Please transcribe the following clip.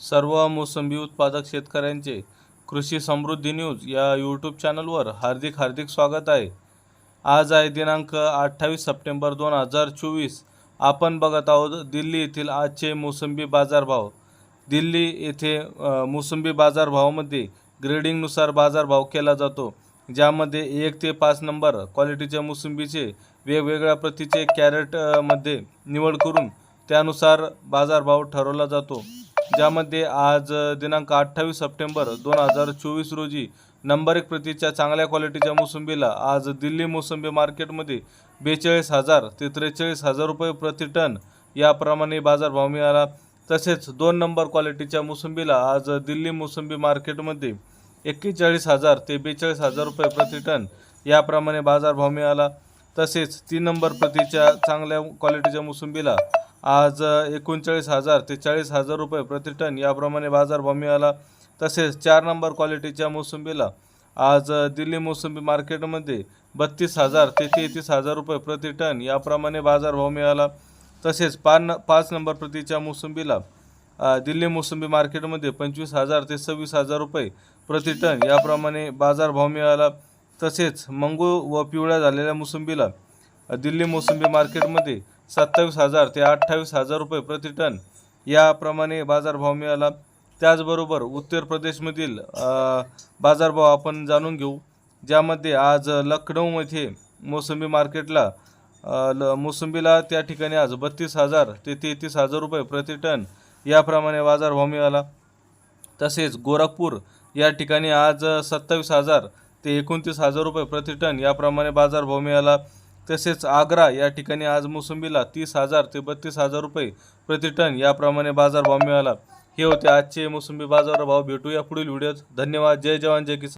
सर्व मोसंबी उत्पादक शेतकऱ्यांचे कृषी समृद्धी न्यूज या यूट्यूब चॅनलवर हार्दिक हार्दिक स्वागत आहे. आज आहे दिनांक अठ्ठावीस सप्टेंबर दोन हजार चोवीस. आपण बघत आहोत दिल्ली येथील आजचे मोसंबी बाजारभाव. दिल्ली येथे मोसंबी बाजारभावामध्ये ग्रेडिंगनुसार बाजारभाव केला जातो ज्यामध्ये एक ते पाच नंबर क्वालिटीच्या मोसंबीचे वेगवेगळ्या प्रतीचे कॅरेटमध्ये निवड करून त्यानुसार बाजारभाव ठरवला जातो. ज्यामध्ये आज दिनांक अठ्ठावीस सप्टेंबर दोन हजार चोवीस रोजी नंबर एक प्रतीच्या चांगल्या क्वालिटीच्या मोसंबीला आज दिल्ली मोसंबी मार्केटमध्ये बेचाळीस हजार ते त्रेचाळीस हजार रुपये प्रति टन याप्रमाणे बाजारभाव मिळाला. तसेच दोन नंबर क्वालिटीच्या मोसंबीला आज दिल्ली मोसंबी मार्केटमध्ये एक्केचाळीस हजार ते बेचाळीस हजार रुपये प्रति टन याप्रमाणे बाजारभाव मिळाला. तसेच तीन नंबर प्रतीच्या चांगल्या क्वालिटीच्या मोसंबीला आज एकोणचाळीस हजार ते चाळीस हजार रुपये प्रति टन याप्रमाणे बाजारभाव मिळाला. तसेच चार नंबर क्वालिटीच्या मोसंबीला आज दिल्ली मोसंबी मार्केटमध्ये बत्तीस हजार ते तेहतीस हजार रुपये प्रति टन याप्रमाणे बाजारभाव मिळाला. तसेच पाच पाच नंबर प्रतीच्या मोसंबीला दिल्ली मोसंबी मार्केटमध्ये पंचवीस हजार ते सव्वीस हजार रुपये प्रति टन याप्रमाणे बाजारभाव मिळाला. तसेच मंगू व पिवळ्या झालेल्या मोसंबीला दिल्ली मोसंबी मार्केटमध्ये सत्तावीस हजार ते अठ्ठावीस हजार रुपये प्रति टन याप्रमाणे बाजारभाव मिळाला. त्याचबरोबर उत्तर प्रदेशमधील बाजारभाव आपण जाणून घेऊ ज्यामध्ये आज लखनौमध्ये मोसंबी मार्केटला ल मोसंबीला त्या ठिकाणी आज बत्तीस हजार ते तेहतीस हजार रुपये प्रति टन याप्रमाणे बाजारभाव मिळाला. तसेच गोरखपूर या ठिकाणी आज सत्तावीस हजार ते एकोणतीस हजार रुपये प्रति टन याप्रमाणे बाजारभाव मिळाला. तसेच आग्रा या ठिकाणी आज मोसंबीला तीस हजार ते बत्तीस हजार रुपये प्रति टन याप्रमाणे बाजारभाव मिळाला. हे होते आजचे मोसंबी बाजारभाव. भेटूया पुढील व्हिडिओत. धन्यवाद. जय जवान. जय किसान.